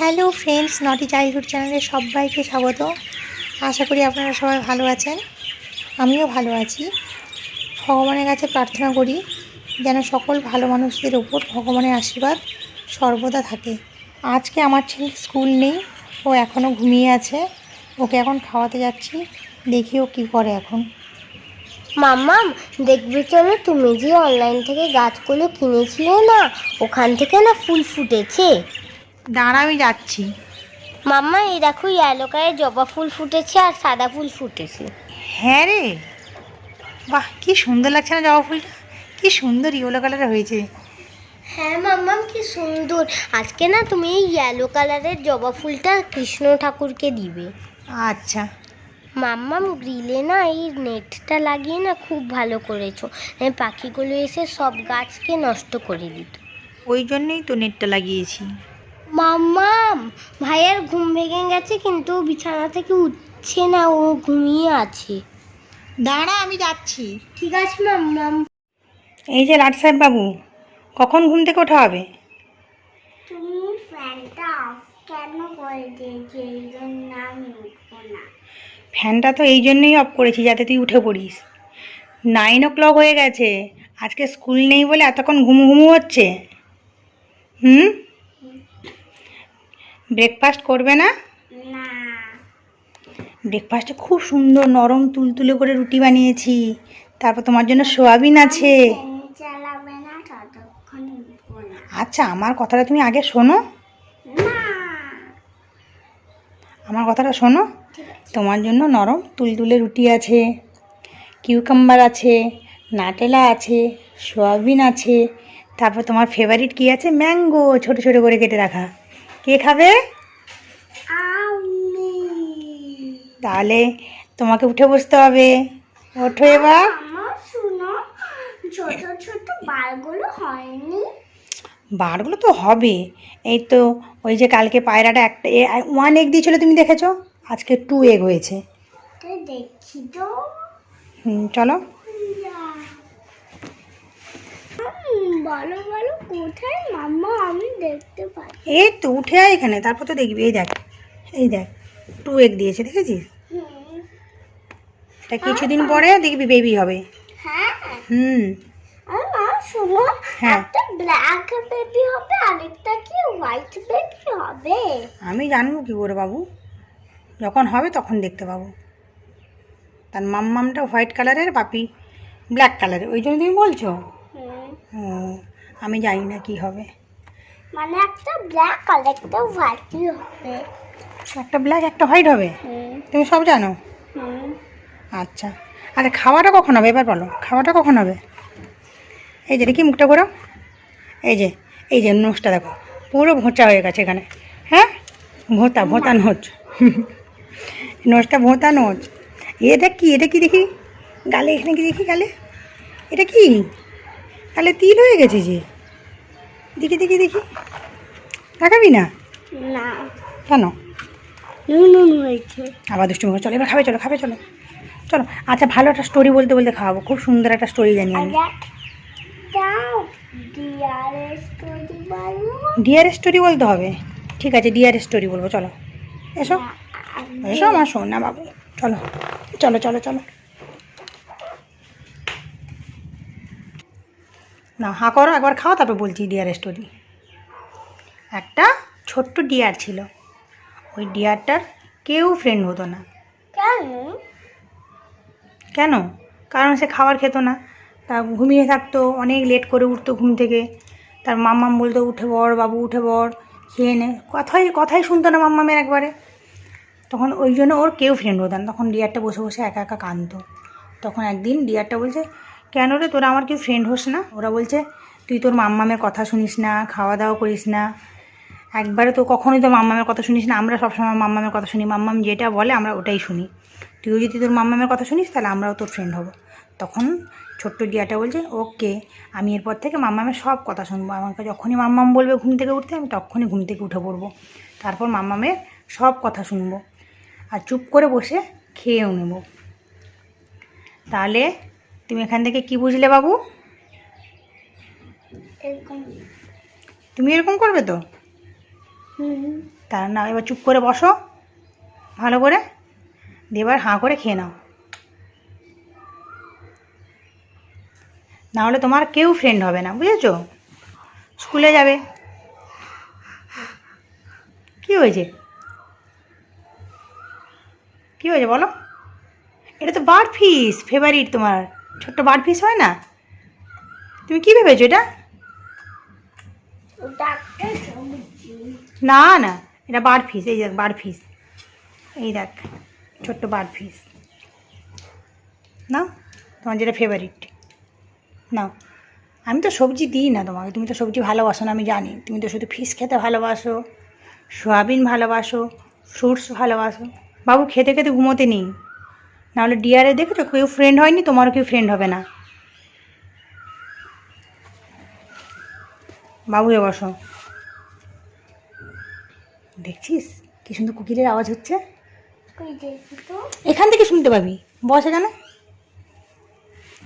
Hello friends নটি childhood চ্যানেলে সবাইকে স্বাগত। আশা করি আপনারা সবাই ভালো আছেন। আমিও ভালো আছি। ভগবানের কাছে প্রার্থনা করি যেন সকল ভালো মানুষদের ওপর ভগবানের আশীর্বাদ সর্বদা থাকে। আজকে আমার ছেলে স্কুল নেই, ও এখনও ঘুমিয়ে আছে। ওকে এখন খাওয়াতে যাচ্ছি, দেখি ও কী করে এখন। মাম্মাম, দেখবে চলো তুমি যে অনলাইন থেকে গাছগুলো কিনেছিলে না, ওখান থেকে না ফুল ফুটেছে। দাঁড়া আমি যাচ্ছি। মাম্মা এই দেখো ইয়েলো কালারের জবা ফুল ফুটেছে আর সাদা ফুল ফুটেছে। হ্যাঁ রে। বাহ কি সুন্দর লাগছে না জবা ফুলটা? কি সুন্দর ইয়েলো কালারের হয়েছে। হ্যাঁ মাম্মাম কি সুন্দর। আজকে না তুমি এই ইয়েলো কালারের জবা ফুলটা কৃষ্ণ ঠাকুরকে দিবে। আচ্ছা। মাম্মাম গ্রিলে না এই নেটটা লাগিয়ে না খুব ভালো করেছ। পাখিগুলো এসে সব গাছকে নষ্ট করে দিত। ওই জন্যই তো নেটটা লাগিয়েছি। মাম্মাম ভাইয়ার ঘুম ভেঙে গেছে কিন্তু বিছানা থেকে উঠছে না ও ঘুমিয়ে আছে। দাঁড়া আমি যাচ্ছি। ঠিক আছে মাম্মাম। এই যে লাট সাহেব বাবু কখন ঘুম থেকে ওঠা হবে? তুমি ফ্যানটা অফ কেন করে দিয়েছ? এই জন্য আমি উঠবো না। ফ্যানটা তো এই জন্যই অফ করেছি যাতে তুই উঠে পড়িস। নাইন ও ক্লক হয়ে গেছে আজকে স্কুল নেই বলে এতক্ষণ ঘুমু ঘুমু হচ্ছে। হুম? ব্রেকফাস্ট করবে না? ব্রেকফাস্টে খুব সুন্দর নরম তুলতুলে করে রুটি বানিয়েছি। তারপর তোমার জন্য সোয়াবিন আছে। আচ্ছা আমার কথাটা তুমি আগে শোনো। আমার কথাটা শোনো। তোমার জন্য নরম তুলতুলে রুটি আছে কিউকাম্বার আছে নাটেলা আছে সোয়াবিন আছে। তারপর তোমার ফেভারিট কি আছে? ম্যাঙ্গো ছোট ছোট করে কেটে রাখা। কে খাবে? তাহলে তোমাকে উঠে বসতে হবে। ওঠো এবার। আমার ছোট ছোট বালগুলো হয়নি? বারগুলো তো হবে। এই তো ওই যে কালকে পায়রাটা একটা ওয়ান এগ দিয়েছিল তুমি দেখেছ? আজকে টু এগ হয়েছে। দেখি তো। হুম চলো। বলো কোথায় মাম্মা আমি দেখতে পাই এই তো উঠে আয় এখানে তারপর তো দেখবি এই দেখ এই দেখ টু এগ দিয়েছে দেখেছিস? এটা কিছুদিন পরে দেখবি বেবি হবে। হ্যাঁ। হুম। মা শোনো হ্যাঁ। একটা ব্ল্যাক বেবি হবে আরেকটা কি হোয়াইট বেবি হবে? আমি জানব কি করে বাবু। যখন হবে তখন দেখতে পাবো। তার মাম্মামটা হোয়াইট কালারের পাপি ব্ল্যাক কালারের ওই জন্য তুমি বলছো? হুম, আমি জানি না কি হবে। মানে একটা ব্ল্যাক আর একটা হোয়াইটই হবে। একটা ব্ল্যাক একটা হোয়াইট হবে? তুমি সব জানো। আচ্ছা। আরে খাওয়াটা কখন হবে? এবার বলো খাওয়াটা কখন হবে? এই যে দেখি মুখটা করো এই যে এই যে নোচটা দেখো পুরো ভোঁচা হয়ে গেছে এখানে। হ্যাঁ? ভোঁতা ভোঁতা নোচ নোচটা ভোঁতা নোচ এটা কি এটা কি দেখি? গালে এখানে কি দেখি? গালে? এটা কি? গালে তিল হয়ে গেছে যে। দেখি দেখি দেখি। দেখাবি না? না। কেন? নুন নুন হয়েছে। আবার দুষ্টুমি করে চলো এবার খাবে চলো খাবে চলো। চলো আচ্ছা ভালো একটা স্টোরি বলতে বলতে খাওয়াবো। খুব সুন্দর একটা স্টোরি জানি আমি। ডিয়ার স্টোরি বলতে হবে? ঠিক আছে ডিয়ার স্টোরি বলব। চলো এসো। এসো আমার শোন না বাবু। চলো চলো চলো চলো। না হাঁ করো একবার খাও তারপর বলছি ডিয়ারের স্টোরি একটা ছোট্ট ডিয়ার ছিল। ওই ডিয়ারটার কেউ ফ্রেন্ড হতো না। কেন? কেন? কারণ সে খাবার খেত না। তা ঘুমিয়ে থাকতো অনেক লেট করে উঠতো ঘুম থেকে। তার মাম্মাম বলতো উঠে বর বাবু উঠে বর খেয়ে নে। কথাই কথাই শুনতো না মাম্মামের একবারে। তখন ওই জন্য ওর কেউ ফ্রেন্ড হতো না। তখন ডিয়ারটা বসে বসে একা একা কাঁদতো। তখন একদিন ডিয়ারটা বলছে কেন রে তোরা আমার কেউ ফ্রেন্ড হোস না? ওরা বলছে, তুই তোর মাম্মামের কথা শুনিস না খাওয়া দাওয়া করিস না। একবারে তো কখনোই তোর মাম্মামের কথা শুনিস না। আমরা সবসময় মাম্মামের কথা শুনি। মাম্মাম যেটা বলে, আমরা ওটাই শুনি। তুইও যদি তোর মাম্মামের কথা শুনিস, তাহলে আমরাও তোর ফ্রেন্ড হব। তখন ছোট্ট ডিয়াটা বলছে, ওকে, আমি এরপর থেকে মাম্মামের সব কথা শুনব। আমাকে যখনই মাম্মাম বলবে ঘুম থেকে উঠতে, আমি তখনই ঘুম থেকে উঠে পড়ব। তারপর মাম্মামের সব কথা শুনব। আর চুপ করে বসে খেয়েও নেব। তাহলে তুমি এখান থেকে কি বুঝলে বাবু? তুমি এরকম করবে তো? তার না এবার চুপ করে বসো ভালো করে। দিয়ে এবার হাঁ করে খেয়ে নাও। নাহলে তোমার কেউ ফ্রেন্ড হবে না বুঝেছ? স্কুলে যাবে। কি হয়েছে? কি হয়েছে বলো? এটা তো বার্ড ফিস ফেভারিট তোমার। ছোট্ট বার্ড ফিস হয় না? তুমি কি ভেবেছো এটা? না না এটা বার্ড ফিস এই দেখ বার্ড ফিস এই দেখ ছোট্ট বার্ড ফিস না তোমার যেটা ফেভারিট নাও। আমি তো সবজি দিই না তোমাকে তুমি তো সবজি ভালোবাসো না আমি জানি। তুমি তো শুধু ফিশ খেতে ভালোবাসো সোয়াবিন ভালোবাসো ফ্রুটস ভালোবাসো। বাবু খেতে খেতে ঘুমোতে নেই। নাহলে ডিয়ারে দেখেছ? কেউ ফ্রেন্ড হয়নি, তোমারও কেউ ফ্রেন্ড হবে না। বাবু, এ বসো। দেখছিস? কি সুন্দর কুকিলের আওয়াজ হচ্ছে? এখান থেকে শুনতে পাবি। বস এখানে।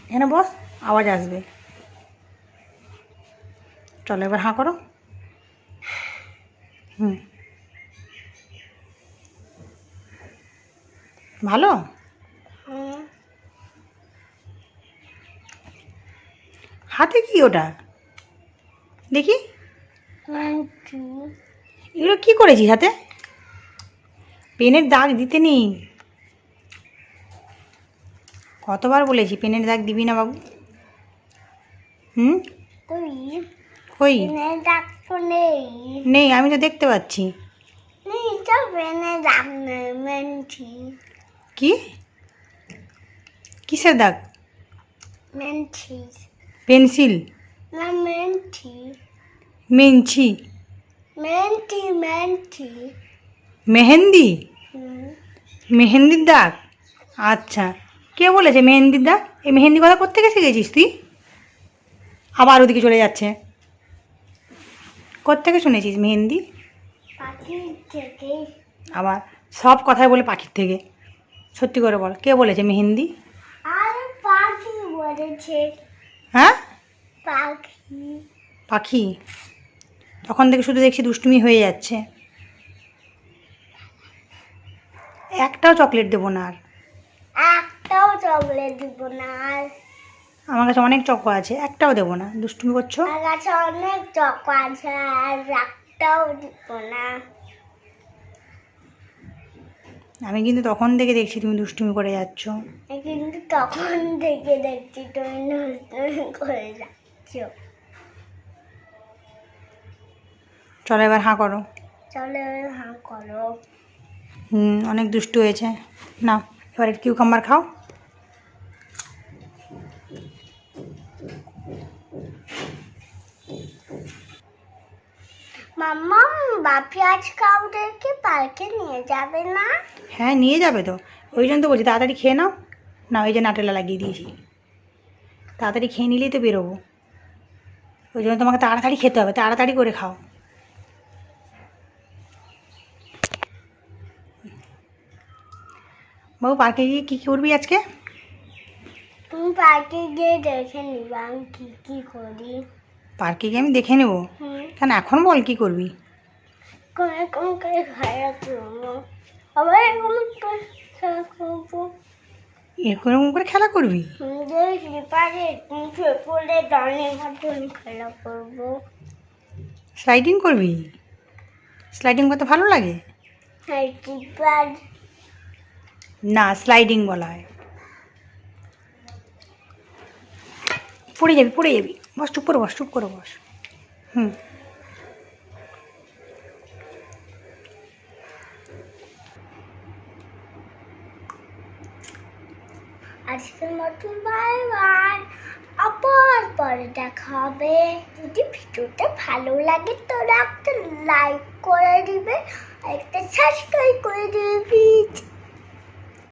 এখানে বস, আওয়াজ আসবে। চলো, এবার হাঁ করো। হুম। ভালো? হাতে কি ওটা? দেখি। এগুলো কি করেছিস হাতে? পেনের দাগ দিতে নেই। কতবার বলেছি, পেনের দাগ দিবি না বাবু। হুম? নেই, আমি তো দেখতে পাচ্ছি। কি? কিসের দাগ? মেন্টি পেন্সিল? না মেঞ্ছি মেন্টি মেন্টি মেহেন্দি। মেহেন্দির দাগ? আচ্ছা। কে বলেছে মেহেন্দির দাগ? এই মেহেন্দি কথা কোথেকে শিখেছিস তুই? আবার ওদিকে চলে যাচ্ছে। কোথেকে শুনেছিস মেহেন্দি? আবার সব কথাই বলে পাখির থেকে। সত্যি করে বল কে বলেছে মেহেন্দি? আর পাখি বলেছে। হ্যাঁ? পাখি। পাখি? তখন থেকে শুধু দেখছি দুষ্টুমি হয়ে যাচ্ছে। একটাও চকলেট দেবো না আর। একটাও চকলেট দিব না আর। আমার কাছে অনেক চকো আছে একটাও দেবো না। দুষ্টুমি করছ? আমার কাছে অনেক চক আছে আর একটাও দিব না। আমি কিন্তু তখন থেকে দেখছি তুমি দুষ্টুমি করে যাচ্ছ। তখন থেকে দেখছি তুমি নতুন করে যাচ্ছ। চলো এবার হাঁ করো। চলো হাঁ করো। হুম অনেক দুষ্টু হয়েছে। না এবার কিউকাম্বার খাও। মাম্মা বাপি আজকে আমাদেরকে পার্কে নিয়ে যাবে না? হ্যাঁ নিয়ে যাবে তো। ওই জন্য তো বলছি তাড়াতাড়ি খেয়ে নাও। না ওই যে নাটেলা লাগিয়ে দিয়েছি। তাড়াতাড়ি খেয়ে নিলেই তো বেরোবো। ওই জন্য তোমাকে তাড়াতাড়ি খেতে হবে তাড়াতাড়ি করে খাও। বাবু পার্কে গিয়ে কী করবি আজকে? তুমি পার্কে গিয়ে দেখে নিবা আমি কি কি করি। পার্কে গিয়ে আমি দেখে নেব? কেন এখন বল কি করবি? কোনো কোনো করে খারাপ করব আবার এরকম করে খেলা করব এরকম করে খেলা করবি? খেলা করব। স্লাইডিং করবি? স্লাইডিং করতে ভালো লাগে? না স্লাইডিং বলা হয় পড়ে যাবি পড়ে যাবি। বস চুপ করে বস চুপ করে বস। হুম। আজকের মতন বাই বাই আবার পরে দেখা হবে। যদি ভিডিওটা ভালো লাগে তোরা একটা লাইক করে দিবে একটা সাবস্ক্রাইব করে দিবে।